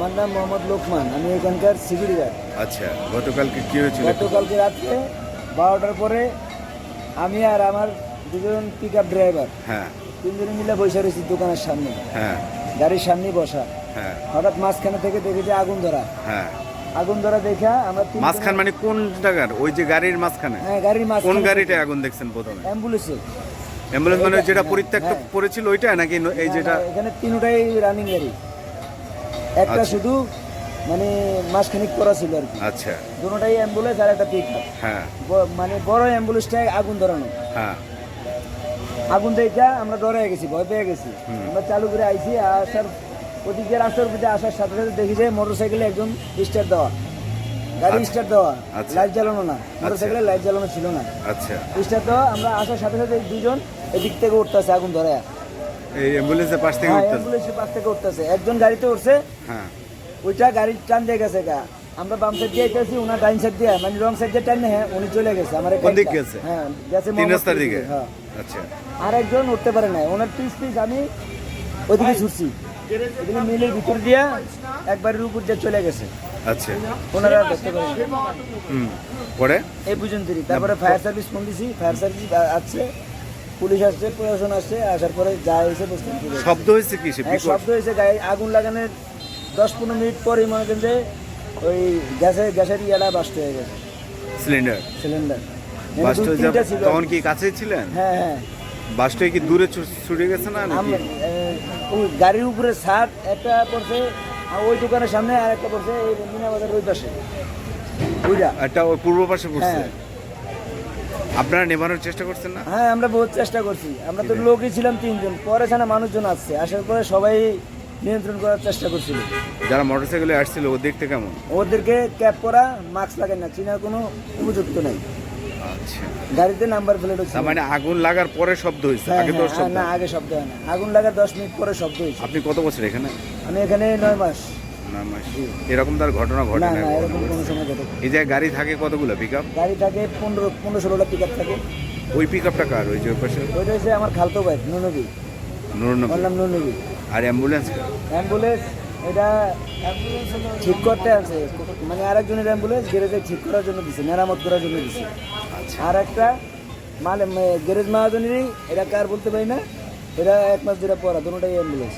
আমার নাম মোহাম্মদ লোকমান আমি এখানকার সিকিউরিটি গার্ড আচ্ছা গতকালকে কি হয়েছিল? গতকালকে রাত্রে বারোটার পরে আমি আর আমার দুজন পিক আপ ড্রাইভার হ্যাঁ। তিনজনে মিলে বসে রয়েছি দোকানের সামনে। হ্যাঁ। গাড়ির সামনে বসা। হ্যাঁ। হঠাৎ মাঝখানে থেকে দেখেছি আগুন ধরা। হ্যাঁ। আগুন ধরা দেখা আমরা মাঝখান মানে কোন জায়গার? ওই যে গাড়ির মাঝখানে? হ্যাঁ গাড়ির কোন মাঝখানে গাড়িটায় আগুন দেখছেন প্রথমে? অ্যাম্বুলেন্সে। অ্যাম্বুলেন্স মানে যেটা হ্যাঁ, পরিত্যক্ত হ্যাঁ। পড়েছিল ওইটা নাকি এই যেটা এখানে তিনটাই রানিং গাড়ি। একটা আচ্ছা। শুধু মানে মাসখানিক করা ছিল আর কি। আচ্ছা। দুটোটাই অ্যাম্বুলেন্স আর একটা পিক হ্যাঁ। মানে বড় অ্যাম্বুলেন্সটাই আগুন ধরানো। হ্যাঁ। আগুন দেখা আমরা ডরে গেছি ভয় পেয়ে গেছি। আমরা চালু করে আইছি আসার ওদিক রাস্তার উপরে আসার সাথে সাথে দেখি যে মোটর সাইকেলে একজন স্টার্ট দেওয়া। গাড়ি আচ্ছা। স্টার্ট দেওয়া আচ্ছা। লাইট জ্বালানো না। মোটর সাইকেলে লাইট জ্বালানো ছিল না। আচ্ছা। স্টার্ট দেওয়া আমরা আসার সাথে সাথে দুজন এদিক থেকে উঠতেছে আগুন ধরে এই অ্যাম্বুলেন্সের পাশ থেকে হ্যাঁ উঠতেছে। অ্যাম্বুলেন্সের পাশ থেকে উঠতেছে। একজন গাড়িতে উঠছে। হ্যাঁ। ওইটা গাড়ির টান দিয়ে গেছে গা। আমরা বাম সাইড দিয়ে ওনার ডাইন সাইড দিয়ে মানে রং সাইড দিয়ে টান হ্যাঁ উনি চলে গেছে আমার কোন দিক গেছে? হ্যাঁ গেছে তিন রাস্তার দিকে? হ্যাঁ। আচ্ছা। আর একজন উঠতে পারে না ওনার পিস পিস আমি ওইদিকে ছুটছি। এখানে মিলের ভিতর দিয়ে একবারের উপর দিয়ে চলে গেছে। আচ্ছা। ওনারা পারেন হুম পরে? এই পর্যন্তই। তারপরে ফায়ার সার্ভিস ফোন দিছি ফায়ার সার্ভিস আসছে। পুলিশ আসছে প্রশাসন আসছে আসার পরে যা হয়েছে বসতে শব্দ হয়েছে কি হ্যাঁ? শব্দ হয়েছে গায়ে আগুন লাগানোর দশ পনেরো মিনিট পরে মনে করেন যে ওই গ্যাসের গ্যাসের ইয়াটা বাস্ট হয়ে গেছে। সিলিন্ডার সিলিন্ডার বাস্ট হয়ে যাবে তখন কি কাছেই ছিলেন? হ্যাঁ হ্যাঁ। বাস্ট কি দূরে ছুটে গেছে না নাকি? ওই গাড়ির উপরে শার্ট একটা পড়ছে আর ওই দোকানের সামনে আর একটা পড়ছে এই মিনা ওই পাশে। ওইটা একটা ওই পূর্ব পাশে পড়ছে। হ্যাঁ। আপনারা নেভানোর চেষ্টা করছেন না? হ্যাঁ আমরা বহুত চেষ্টা করছি। আমরা তো লোকই ছিলাম তিনজন পরে ছাড়া মানুষজন আসছে। আসার পরে সবাই নিয়ন্ত্রণ করার চেষ্টা করছিল। যারা মোটরসাইকেলে আসছিল ও দেখতে কেমন? ওদেরকে ক্যাপ করা মাস্ক লাগায় না চিনার কোনো উপযুক্ত নাই। আচ্ছা। গাড়িতে নাম্বার প্লেট হচ্ছে মানে আগুন লাগার পরে শব্দ হয়েছে হ্যাঁ, আগে তো হ্যাঁ, শব্দ না আগে শব্দ হয় না। আগুন লাগার দশ মিনিট পরে শব্দ হয়েছে। আপনি কত বছর এখানে? আমি এখানে নয় মাস। না এরকম তার ঘটনা ঘটে না এরকম কোনো সময় ঘটে এই জায়গায় গাড়ি থাকে কতগুলো পিক আপ গাড়ি থাকে পনেরো পনেরো ষোলোটা পিক আপ থাকে। ওই পিক আপটা কার? ওই যে ওই পাশে? ওইটা হচ্ছে আমার খালতো ভাই নুনবী নুরনব্বই ওর নাম নুনবী আর অ্যাম্বুলেন্স অ্যাম্বুলেন্স এটা ঠিক করতে আছে। মানে আরেকজনের অ্যাম্বুলেন্স গ্যারেজে ঠিক করার জন্য দিছে মেরামত করার জন্য দিছে। আচ্ছা। আর একটা মানে গ্যারেজ মাহাজনেরই এটা কার বলতে পারি না? এটা এক মাস ধরে পড়া দুটোটাই অ্যাম্বুলেন্স